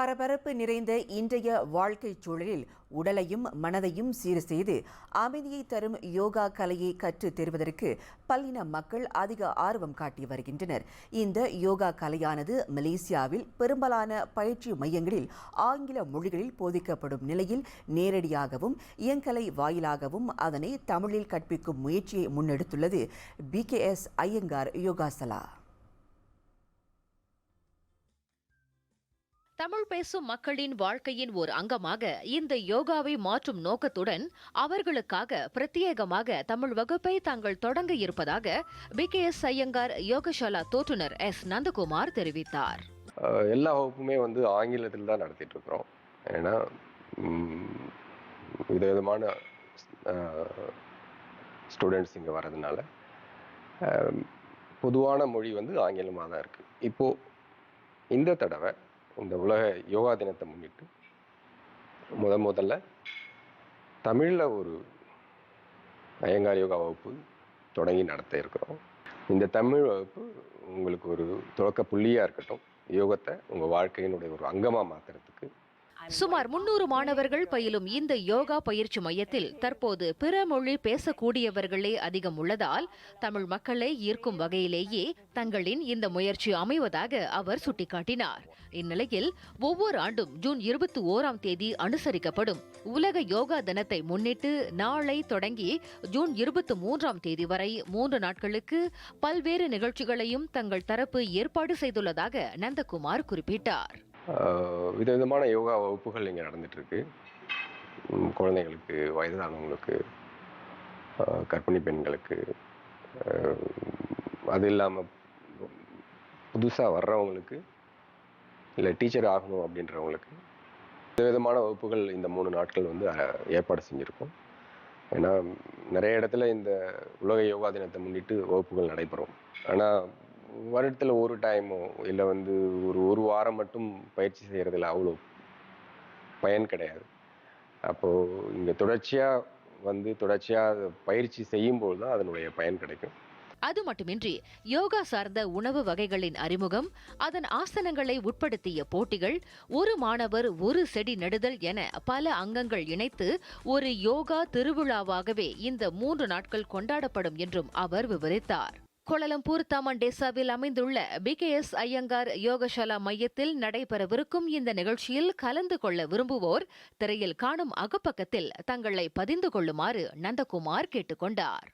பரபரப்பு நிறைந்த இன்றைய வாழ்க்கைச் சூழலில் உடலையும் மனதையும் சீர் செய்து அமைதியை தரும் யோகா கலையை கற்றுத் தருவதற்கு பல்லின மக்கள் அதிக ஆர்வம் காட்டி வருகின்றனர். இந்த யோகா கலையானது மலேசியாவில் பெரும்பாலான பயிற்சி மையங்களில் ஆங்கில மொழிகளில் போதிக்கப்படும் நிலையில் நேரடியாகவும் இயங்கலை வாயிலாகவும் அதனை தமிழில் கற்பிக்கும் முயற்சியை முன்னெடுத்துள்ளது. பிகேஎஸ் ஐயங்கார் யோகாசலா. தமிழ் பேசும் மக்களின் வாழ்க்கையின் ஒரு அங்கமாக இந்த யோகாவை மாற்றும் நோக்கத்துடன் அவர்களுக்காக பிரத்யேகமாக தமிழ் வகுப்பை தாங்கள் தொடங்க இருப்பதாக B K S Iyengar Yogashala தோற்றுநர் S Nandakumar தெரிவித்தார். எல்லா வகுப்புமே வந்து ஆங்கிலத்தில் தான் நடத்திட்டு இருக்கிறோம். ஏன்னா விதவிதமான ஸ்டூடெண்ட்ஸ் இங்கே வர்றதுனால பொதுவான மொழி வந்து ஆங்கிலமாக தான் இருக்குது இப்போது இந்த தடவை இந்த உலக யோகா தினத்தை முன்னிட்டு முத முதல்ல தமிழில் ஒரு அயங்கார் யோகா வகுப்பு தொடங்கி நடத்த இருக்கிறோம். இந்த தமிழ் வகுப்பு உங்களுக்கு ஒரு தொடக்க புள்ளியாக இருக்கட்டும். யோகத்தை உங்கள் வாழ்க்கையினுடைய ஒரு அங்கமாக மாற்றுறதுக்கு சுமார் முன்னூறு மாணவர்கள் பயிலும் இந்த யோகா பயிற்சி மையத்தில் தற்போது பிற மொழி பேசக்கூடியவர்களே அதிகம் உள்ளதால் தமிழ் மக்களை ஈர்க்கும் வகையிலேயே தங்களின் இந்த முயற்சி அமைவதாக அவர் சுட்டிக்காட்டினார். இந்நிலையில் ஒவ்வொரு ஆண்டும் ஜூன் இருபத்தி ஓராம் தேதி அனுசரிக்கப்படும் உலக யோகா தினத்தை முன்னிட்டு நாளை தொடங்கி ஜூன் இருபத்தி மூன்றாம் தேதி வரை மூன்று நாட்களுக்கு பல்வேறு நிகழ்ச்சிகளையும் தங்கள் தரப்பு ஏற்பாடு செய்துள்ளதாக நந்தகுமார் குறிப்பிட்டார். விதவிதமான யோகா வகுப்புகள் இங்கே நடந்துட்டுருக்கு. குழந்தைங்களுக்கு வயதானவங்களுக்கு ஆஹ் கர்ப்பிணி பெண்களுக்கு அது இல்லாமல் புதுசாக வர்றவங்களுக்கு இல்லை டீச்சர் ஆகணும் அப்படின்றவங்களுக்கு விதவிதமான வகுப்புகள் இந்த மூணு நாட்கள் வந்து ஏற்பாடு செஞ்சுருக்கோம். ஏன்னா நிறைய இடத்துல இந்த உலக யோகா தினத்தை முன்னிட்டு வகுப்புகள் நடைபெறும். ஆனால் வருடத்தில் ஒரு டைமோ இல்லை வந்து ஒரு ஒரு வாரம் மட்டும் பயிற்சி செய்கிறதுல அவ்வளோ பயன் கிடையாது. அப்போது இங்கே தொடர்ச்சியாக வந்து தொடர்ச்சியாக பயிற்சி செய்யும்போது தான் அதனுடைய பயன் கிடைக்கும். அது மட்டுமின்றி யோகா சார்ந்த உணவு வகைகளின் அறிமுகம் அதன் ஆசனங்களை உட்படுத்திய போட்டிகள் ஒரு மாணவர் ஒரு செடி நடுதல் என பல அங்கங்கள் இணைத்து ஒரு யோகா திருவிழாவாகவே இந்த மூன்று நாட்கள் கொண்டாடப்படும் என்றும் அவர் விவரித்தார். கோலலம்பூர் தமண்டேசாவில் அமைந்துள்ள B K S Iyengar Yogashala மையத்தில் நடைபெறவிருக்கும் இந்த நிகழ்ச்சியில் கலந்து கொள்ள விரும்புவோர் திரையில் காணும் அகப்பக்கத்தில் தங்களை பதிந்து கொள்ளுமாறு நந்தகுமார் கேட்டுக்கொண்டார்.